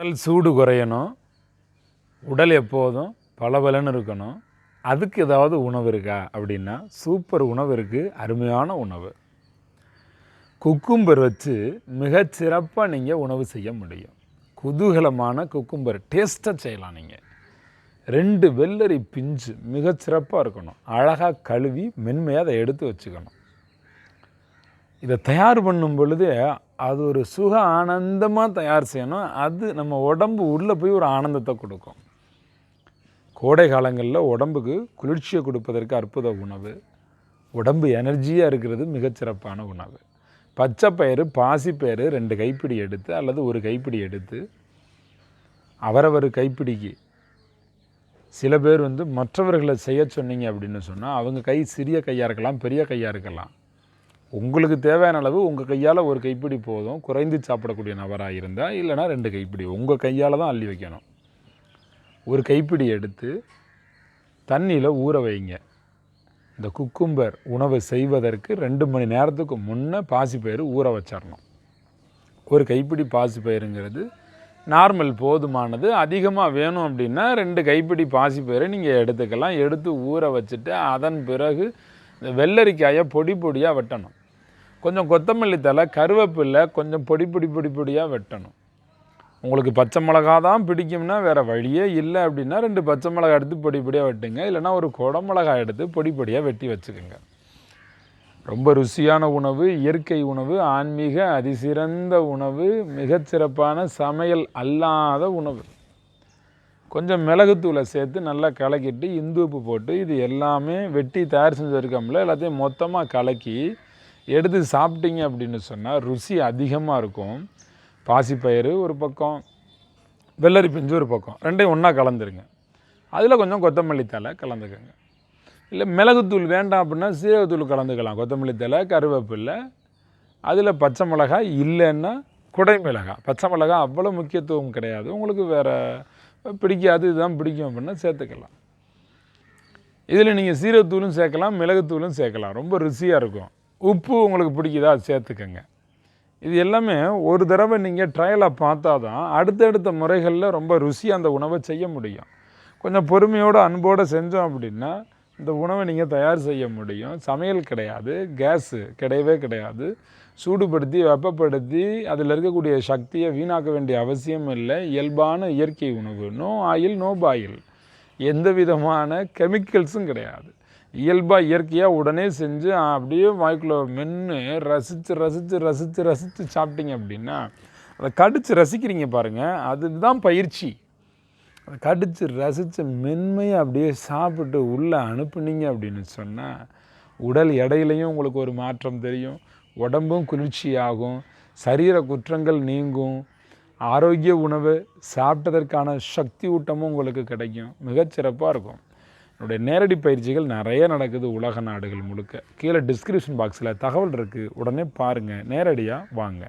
உடல் சூடு குறையணும். உடல் எப்போதும் பளபளன்னு இருக்கணும். அதுக்கு ஏதாவது உணவு இருக்கா அப்படின்னா சூப்பர் உணவு இருக்குது அருமையான உணவு. குக்கும்பர் வச்சு மிகச்சிறப்பாக நீங்கள் உணவு செய்ய முடியும். குதூகலமான குக்கும்பர் டேஸ்ட்டாக செய்யலாம் நீங்கள் ரெண்டு வெள்ளரி பிஞ்சு மிகச்சிறப்பாக இருக்கணும். அழகாக கழுவி மென்மையாக அதை எடுத்து வச்சுக்கணும். இதை தயார் பண்ணும் பொழுது அது ஒரு சுக ஆனந்தமாக தயார் செய்யணும். அது நம்ம உடம்பு உள்ளே போய் ஒரு ஆனந்தத்தை கொடுக்கும். கோடை காலங்களில் உடம்புக்கு குளிர்ச்சியை கொடுப்பதற்கு அற்புத உணவு. உடம்பு எனர்ஜியாக இருக்கிறது மிகச்சிறப்பான உணவு. பச்சைப்பயிறு பாசிப்பயிறு ரெண்டு கைப்பிடி எடுத்து அல்லது ஒரு கைப்பிடி எடுத்து அவரவர் கைப்பிடிக்கு. சில பேர் வந்து மற்றவர்களை செய்ய சொன்னீங்க அப்படின்னு சொன்னால் அவங்க கை சிறிய கையாக இருக்கலாம் பெரிய கையாக இருக்கலாம். உங்களுக்கு தேவையான அளவு உங்கள் கையால் ஒரு கைப்பிடி போதும். குறைந்து சாப்பிடக்கூடிய நபராக இருந்தால் இல்லைனா ரெண்டு கைப்பிடி. உங்கள் கையால் தான் அள்ளி வைக்கணும். ஒரு கைப்பிடி எடுத்து தண்ணியில் ஊற வைங்க. இந்த குக்கும்பர் உணவை செய்வதற்கு ரெண்டு மணி நேரத்துக்கு முன்னே பாசிப்பயிறு ஊற வச்சிடணும் ஒரு கைப்பிடி பாசிப்பயிறுங்கிறது நார்மல் போதுமானது. அதிகமாக வேணும் அப்படின்னா ரெண்டு கைப்பிடி பாசிப்பயிறை நீங்கள் எடுத்துக்கலாம். எடுத்து ஊற வச்சுட்டு அதன் பிறகு இந்த வெள்ளரிக்காயை பொடி பொடியாக வெட்டணும். கொஞ்சம் கொத்தமல்லி தழை கருவேப்பில்லை கொஞ்சம் பொடி பொடி பொடி பொடியாக வெட்டணும். உங்களுக்கு பச்சை மிளகா தான் பிடிக்கும்னா வேறு வழியே இல்லை அப்படின்னா ரெண்டு பச்சை மிளகா எடுத்து பொடி பொடியாக வெட்டுங்க. இல்லைன்னா ஒரு குடமிளகாய் எடுத்து பொடி பொடியாக வெட்டி வச்சுக்கோங்க. ரொம்ப ருசியான உணவு இயற்கை உணவு ஆன்மீக அதிசிறந்த உணவு மிகச்சிறப்பான சமையல் அல்லாத உணவு. கொஞ்சம் மிளகுத்தூளை சேர்த்து நல்லா கலக்கிட்டு இந்து உப்பு போட்டு இது எல்லாமே வெட்டி தயார் செஞ்சு இருக்கோம்ல எல்லாத்தையும் மொத்தமாக கலக்கி எடுத்து சாப்பிட்டீங்க அப்படின்னு சொன்னால் ருசி அதிகமாக இருக்கும். பாசிப்பயிறு ஒரு பக்கம் வெள்ளரி பிஞ்சு ஒரு பக்கம் ரெண்டையும் ஒன்றா கலந்துருங்க. அதில் கொஞ்சம் கொத்தமல்லி தழை கலந்துக்கோங்க. இல்லை மிளகுத்தூள் வேண்டாம் அப்படின்னா சீரகத்தூள் கலந்துக்கலாம். கொத்தமல்லி தலை கருவேப்பில்லை அதில் பச்சை மிளகா இல்லைன்னா குடை மிளகாய். பச்சை மிளகா அவ்வளோ முக்கியத்துவம் கிடையாது. உங்களுக்கு வேறு பிடிக்காது இதுதான் பிடிக்கும் அப்படின்னா சேர்த்துக்கலாம். இதில் நீங்கள் சீரகத்தூளும் சேர்க்கலாம் மிளகுத்தூளும் சேர்க்கலாம். ரொம்ப ருசியாக இருக்கும். உப்பு உங்களுக்கு பிடிக்குதா சேர்த்துக்கங்க. இது எல்லாமே ஒரு தடவை நீங்கள் ட்ரையலாக பார்த்தா தான் அடுத்தடுத்த முறைகளில் ரொம்ப ருசியாக அந்த உணவை செய்ய முடியும். கொஞ்சம் பொறுமையோடு அன்போடு செஞ்சோம் அப்படின்னா இந்த உணவை நீங்கள் தயார் செய்ய முடியும். சமையல் கிடையாது கேஸு கிடையவே கிடையாது. சூடுபடுத்தி வெப்பப்படுத்தி அதில் இருக்கக்கூடிய சக்தியை வீணாக்க வேண்டிய அவசியம் இல்லை. இயல்பான இயற்கை உணவு நோ ஆயில் நோ பாயில் எந்த விதமான கெமிக்கல்ஸும் கிடையாது. இயல்பாக இயற்கையாக உடனே செஞ்சு அப்படியே வாய்க்குள்ள மென்று ரசித்து ரசித்து ரசித்து ரசித்து சாப்பிட்டீங்க அப்படின்னா அதை கடித்து ரசிக்கிறீங்க பாருங்கள் அதுதான் பயிற்சி. அதை கடித்து ரசித்து மென்மையாக அப்படியே சாப்பிட்டு உள்ளே அனுப்புனீங்க அப்படின்னு சொன்னால் உடல் எடையிலையும் உங்களுக்கு ஒரு மாற்றம் தெரியும். உடம்பும் குளிர்ச்சியாகும் சரீர குற்றங்கள் நீங்கும். ஆரோக்கிய உணவு சாப்பிட்டதற்கான சக்தி ஊட்டமும் உங்களுக்கு கிடைக்கும். மிகச்சிறப்பாக இருக்கும். என்னுடைய நேரடி பயிற்சிகள் நிறைய நடக்குது உலக நாடுகள் முழுக்க. கீழே டிஸ்கிரிப்ஷன் பாக்ஸில் தகவல் இருக்குது உடனே பாருங்கள் நேரடியாக வாங்க.